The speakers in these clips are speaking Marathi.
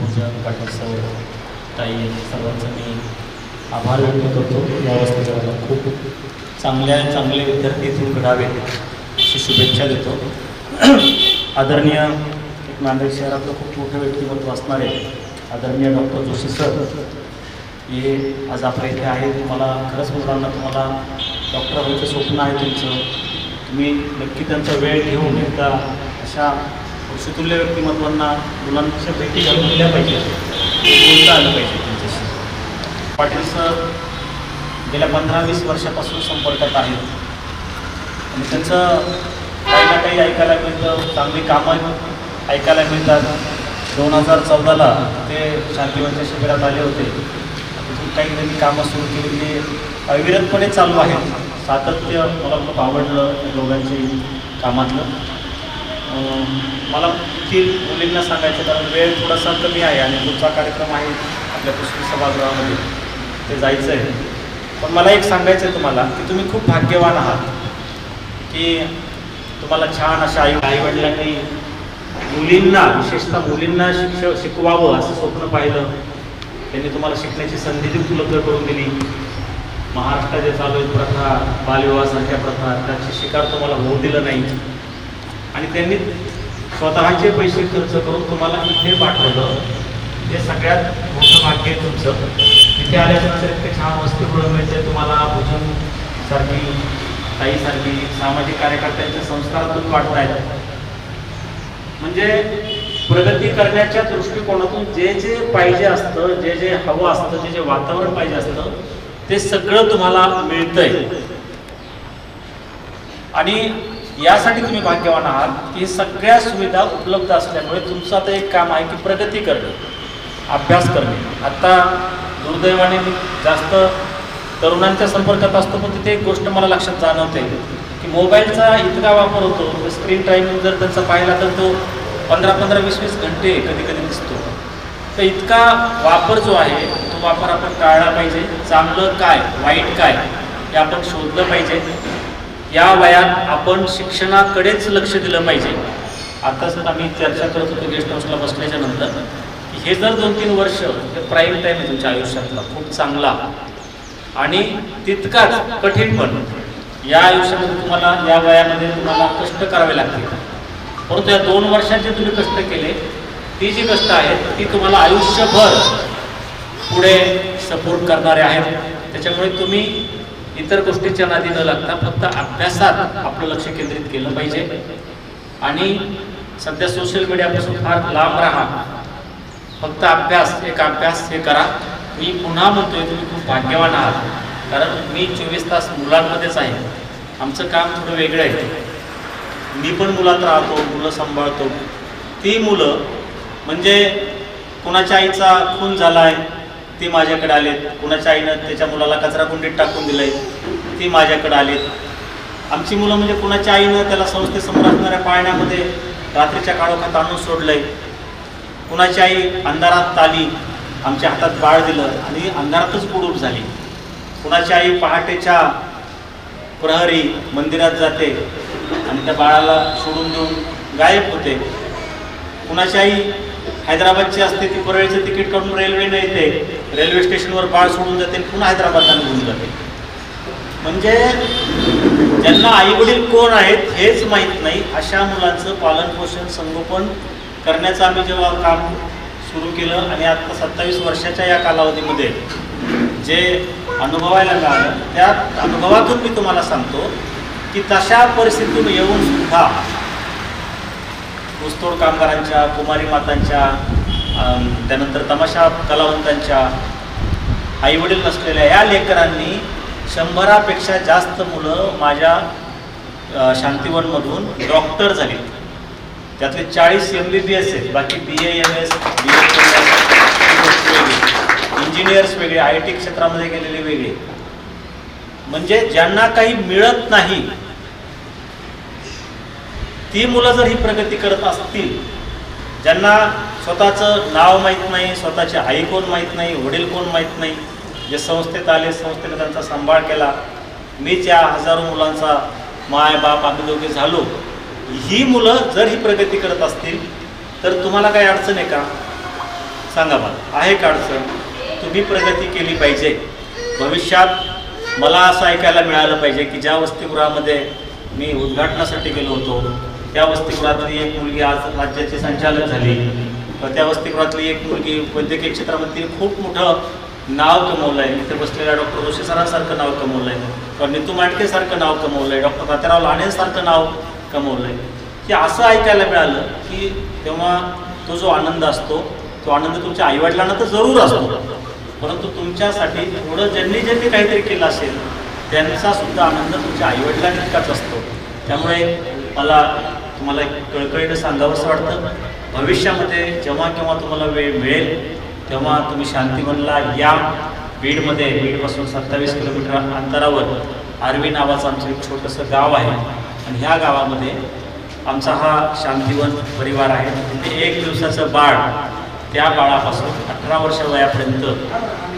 बजरंग पाटील सर ताई सर्वांचं मी आभार व्यक्त करतो. या वस्तीच्या खूप चांगल्या चांगले विद्यार्थी इथून घडावे अशी शुभेच्छा देतो. आदरणीय एक नांदेड शहरातलं खूप मोठं व्यक्तिमत्व असणारे आदरणीय डॉक्टर जोशी सर हे आज आपल्या इथे आहेत. मला खरंच मुलांना तुम्हाला डॉक्टर व्हायचं स्वप्न आहे तुमचं. तुम्ही नक्की त्यांचा वेळ घेऊन एकदा अशा ऋषितुल्य व्यक्तिमत्वांना मुलांच्या भेटी घालून दिल्या पाहिजे. बोलता आलं पाहिजे त्यांच्याशी? पाटील सर गेल्या पंधरा वीस वर्षापासून संपर्कात आहेत. आणि त्यांचं काही ना काही ऐकायला मिळतं चांगली कामं ऐकायला मिळतात. दोन हजार चौदाला ते शांतिवनच्या शिबिरात आले होते. तिथून काही त्यांनी कामं सुरू केली. ते अविरतपणे चालू आहेत. सातत्य मला खूप आवडलं दोघांची कामातलं. मला तीन मुलींना सांगायचं कारण वेळ थोडासा कमी आहे आणि पुढचा कार्यक्रम आहे आपल्या पुस्तक सभागृहामध्ये. ते जायचं आहे पण मला एक सांगायचं आहे तुम्हाला की तुम्ही खूप भाग्यवान आहात की तुम्हाला छान अशा आई आईवडिलांनी मुलींना विशेषतः मुलींना शिक्ष शिकवावं असं स्वप्न पाहिलं. त्यांनी तुम्हाला शिकण्याची संधी उपलब्ध करून दिली. महाराष्ट्रात जे चालू आहेत प्रथा बालविवाहासारख्या प्रथा त्याची शिकार तुम्हाला होऊ दिलं नाही. आणि त्यांनी स्वतःचे पैसे खर्च करून तुम्हाला इथे पाठवलं. हे सगळ्यात मोठं भाग्य आहे तुमचं. इथे आल्यानंतर इतके छान वस्तीगृह मिळते तुम्हाला भोजन सारखी ताईसारखी सामाजिक कार्यकर्त्यांच्या संस्कारातून वाटतायत म्हणजे प्रगती करण्याच्या दृष्टिकोनातून जे जे पाहिजे असतं जे जे हवं असतं जे जे वातावरण पाहिजे असतं ते सगळं तुम्हाला मिळतंय. आणि यासाठी तुम्ही भाग्यवान आहात की सगळ्या सुविधा उपलब्ध असल्यामुळे तुमचं आता एक काम आहे की प्रगती करणे अभ्यास करणे. आत्ता दुर्दैवाने मी जास्त तरुणांच्या संपर्कात असतो पण तिथे एक गोष्ट मला लक्षात जाणवते की मोबाईलचा इतका वापर होतो म्हणजे स्क्रीन टाईम जर त्यांचा पाहिला तर तो पंधरा पंधरा वीस वीस घंटे कधी कधी दिसतो. तर इतका वापर जो आहे तो वापर आपण टाळला पाहिजे. चांगलं काय वाईट काय हे आपण शोधलं पाहिजे. या वयात आपण शिक्षणाकडेच लक्ष दिलं पाहिजे. आताच आम्ही चर्चा करत होतो गेस्ट हाऊसला बसल्याच्या नंतर की हे जर दोन तीन वर्ष हे प्राईम टाईम आहे तुमच्या आयुष्यातला खूप चांगला. आणि तितकाच कठीण पण या आयुष्यामध्ये तुम्हाला या वयामध्ये तुम्हाला कष्ट करावे लागतील. परंतु या दोन वर्षात जे तुम्ही कष्ट केले ती जी कष्ट आहेत ती तुम्हाला आयुष्यभर पुढे सपोर्ट करणारे आहेत. त्याच्यामुळे तुम्ही इतर गोष्टीच्या नादी न लागता फक्त अभ्यासात आपलं लक्ष केंद्रित केलं पाहिजे. आणि सध्या सोशल मीडियापासून फार लांब राहा. फक्त अभ्यास एक अभ्यास हे करा. मी पुन्हा म्हणतोय तुम्ही खूप भाग्यवान आहात. कारण मी चोवीस तास मुलांमध्येच आहे. आमचं काम थोडं वेगळं आहे. मी पण मुलात राहतो मुलं सांभाळतो. ती मुलं म्हणजे कुणाच्या आईचा खून झाला आहे ती माझ्याकडे आलेत. कुणाच्या आईनं त्याच्या मुलाला कचरा कुंडीत टाकून दिलंय ती माझ्याकडे आलेत. आमची मुलं म्हणजे कुणाच्या आईनं त्याला संस्थेसमोर असणाऱ्या पाळण्यामध्ये रात्रीच्या काळोखात आणून सोडलंय. कुणाची आई अंधारात आली आमच्या हातात बाळ दिलं आणि अंधारातच बुडूप झाली. कुणाची आई पहाटेच्या प्रहरी मंदिरात जाते आणि त्या बाळाला सोडून देऊन गायब होते. कुणाची आई हैदराबादची असते ती परळीचं तिकीट काढून रेल्वेने येते. रेल्वे स्टेशनवर बाळ सोडून जाते पुन्हा हैदराबादला निघून जाते म्हणजे ज्यांना आईवडील कोण आहेत हेच माहीत नाही. अशा मुलांचं पालनपोषण संगोपन करण्याचं आम्ही जेव्हा काम सुरू केलं आणि आता सत्तावीस वर्षाच्या या कालावधीमध्ये जे अनुभवायला मिळालं त्या अनुभवातून मी तुम्हाला सांगतो की तशा परिस्थितीतून येऊन सुद्धा ऊसतोड कामगारांच्या कुमारी मातांच्या त्यानंतर तमाशा कलावंतांच्या आईवडील नसलेल्या या लेकरांनी शंभरापेक्षा जास्त मुलं माझ्या शांतीवनमधून डॉक्टर झाली. त्यातले चाळीस एम बी बी एस आहेत बाकी B A M S B engineers वेगळे आय टी क्षेत्रामध्ये गेलेले वेगळे. म्हणजे ज्यांना काही मिळत नाही ती मुलं जर ही प्रगती करत असतील ज्यांना स्वतःचं नाव माहीत नाही स्वतःची आई कोण माहीत नाही वडील कोण माहीत नाही जे संस्थेत आले संस्थेने त्यांचा सांभाळ केला मीच या हजारो मुलांचा माय बाप आम्ही दोघे झालो. ही मुलं जर ही प्रगती करत असतील तर तुम्हाला काही अडचण आहे का? सांगा मला आहे का अडचण? तुम्ही प्रगती केली पाहिजे. भविष्यात मला असं ऐकायला मिळालं पाहिजे की ज्या वसतिगृहामध्ये मी उद्घाटनासाठी गेलो होतो त्या वसतिगृहातली एक मुलगी आज राज्याची संचालक झाली. त्या वसतिगृहातली एक मुलगी वैद्यकीय क्षेत्रामध्ये खूप मोठं नाव कमवलं आहे इथे बसलेल्या डॉक्टर जोशी सरांसारखं नाव कमवलं आहे किंवा नितू माटकेसारखं नाव कमवलं आहे डॉक्टर तात्याराव लाणेसारखं नाव कमवलं आहे की असं ऐकायला मिळालं की तेव्हा तो जो आनंद असतो तो आनंद तुमच्या आईवडिलांना तर जरूर असतो. परंतु तुमच्यासाठी थोडं ज्यांनी ज्यांनी काहीतरी केलं असेल त्यांचा सुद्धा आनंद तुमच्या आईवडिलांइतकाच असतो. त्यामुळे मला तुम्हाला एक कळकळीनं सांगावंसं वाटतं? भविष्यामध्ये जेव्हा केव्हा तुम्हाला वेळ मिळेल तेव्हा तुम्ही शांतीवनला या बीडमध्ये बीडपासून सत्तावीस किलोमीटर अंतरावर आर्वी नावाचं आमचं एक छोटंसं गाव आहे. आणि ह्या गावामध्ये आमचा हा शांतिवन परिवार आहे. तिथे एक दिवसाचं बाळ त्या बाळापासून अठरा वर्ष वयापर्यंत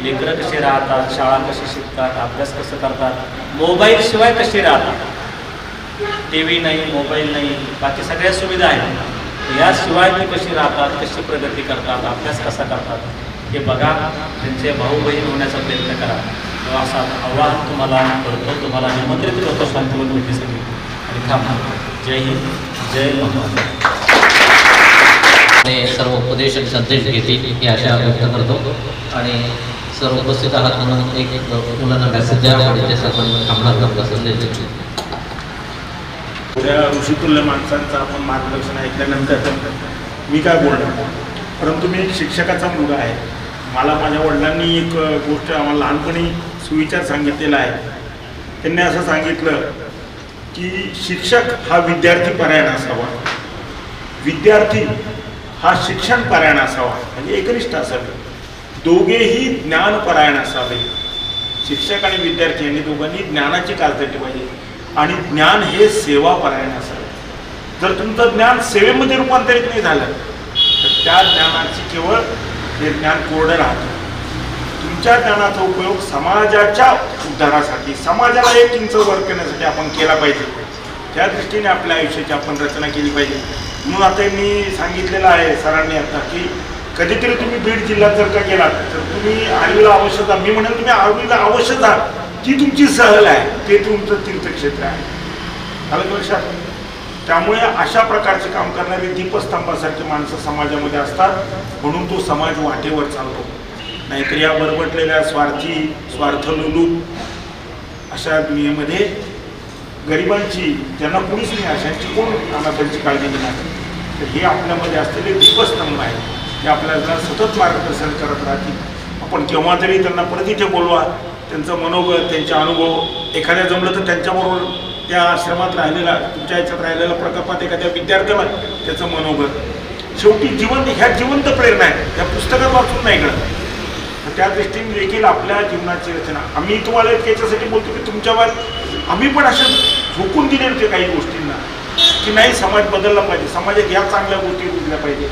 लेकरं कसे राहतात शाळा कशी शिकतात अभ्यास कसं करतात मोबाईलशिवाय कसे राहतात टी व्ही नाही मोबाईल नाही बाकी सगळ्या सुविधा आहेत. याशिवाय ते कशी राहतात कशी प्रगती करतात अभ्यास कसा करतात हे बघा. त्यांचे भाऊ बहीण होण्याचा प्रयत्न करा. किंवा असा आव्हान तुम्हाला करतो तुम्हाला निमंत्रित करतो शांतीवर भेटीसाठी आणि थांबा. जय हिंद जय महाराज सर्व उपदेश आणि संदेश घेतील ही आशा व्यक्त करतो. आणि सर्व उपस्थित आहात म्हणून एक मुलांना मेसेज द्या आणि ते सर्व थांबणार संदेश देतील थोड्या ऋषितुल्य माणसांचं आपण मार्गदर्शन ऐकल्यानंतर मी काय बोलणार? परंतु मी एक शिक्षकाचा मुलगा आहे. मला माझ्या वडिलांनी एक गोष्ट आम्हाला लहानपणी सुविचार सांगितलेला आहे. त्यांनी असं सांगितलं की शिक्षक हा विद्यार्थी परायण असावा. विद्यार्थी हा शिक्षण परायण असावा. म्हणजे एकनिष्ठ असावे. दोघेही ज्ञानपरायण असावे. शिक्षक आणि विद्यार्थी यांनी दोघांनी ज्ञानाची कालदटी पाहिजे आणि ज्ञान हे सेवा परायण असावं जर तुमचं ज्ञान सेवेमध्ये रूपांतरित नाही झालं तर त्या ज्ञानाची केवळ हे ज्ञान कोरडं राहतं. तुमच्या ज्ञानाचा उपयोग समाजाच्या उद्धारासाठी समाजाला एक किंच वर करण्यासाठी आपण केला पाहिजे. त्या दृष्टीने आपल्या आयुष्याची आपण रचना केली पाहिजे. म्हणून आता मी सांगितलेलं आहे सरांनी आता की कधीतरी तुम्ही बीड जिल्ह्यात जर का गेलात तर तुम्ही आर्वीला अवश्य जा. मी म्हणेल तुम्ही आर्वीला अवश्य जा. ती तुमची सहल आहे ते तुमचं तीर्थक्षेत्र आहे. आलं लक्षात? त्यामुळे अशा प्रकारचे काम करणारी दीपस्तंभासारखी माणसं समाजामध्ये असतात म्हणून तो समाज वाटेवर चालतो. नाहीतर या बरबटलेल्या स्वार्थी स्वार्थलुलूप अशा दुनियेमध्ये गरिबांची ज्यांना कुणीच नाही अशांची कोण अनाथांची काळजी घेणार तर हे आपल्यामध्ये असलेले दीपस्तंभ आहे ते आपल्याला सतत मार्गदर्शन करत राहतील. आपण केव्हा तरी त्यांना परत इथे बोलवा त्यांचं मनोगत त्यांचे अनुभव एखाद्या जमलं तर त्यांच्याबरोबर त्या आश्रमात राहिलेला तुमच्या याच्यात राहिलेला प्रकल्पात एखाद्या विद्यार्थ्याला त्याचं मनोगत शेवटी जिवंत ह्या जिवंत प्रेरणा आहे. त्या पुस्तकात वाचून नाही कळत त्या दृष्टीने देखील आपल्या जीवनाची रचना. आम्ही तुम्हाला एक याच्यासाठी बोलतो की तुमच्यावर आम्ही पण अशा झोकून दिले होते काही गोष्टींना की नाही समाज बदलला पाहिजे. समाजात ह्या चांगल्या गोष्टी रुजल्या पाहिजे.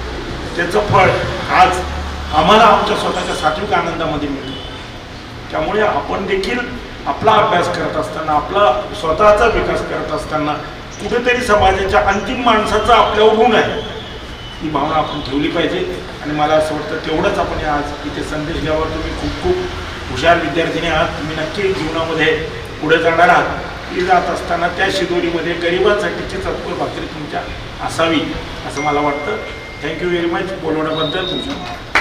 त्याचं फळ आज आम्हाला आमच्या स्वतःच्या सात्विक आनंदामध्ये मिळतं त्यामुळे आपण देखील आपला अभ्यास करत असताना आपला स्वतःचा विकास करत असताना कुठेतरी समाजाच्या अंतिम माणसाचा आपल्यावर ऋण आहे. ही भावना आपण ठेवली पाहिजे. आणि मला असं वाटतं तेवढंच आपण आज इथे संदेश घ्यावा तुम्ही खूप खूप हुशार विद्यार्थिनी आहात. तुम्ही नक्की जीवनामध्ये पुढे जाणार आहात. ती जात असताना त्या शिदोरीमध्ये गरिबांसाठीची चतकोर भाकरी तुमच्या असावी असं मला वाटतं. थँक्यू व्हेरी मच बोलवण्याबद्दल तुमच्या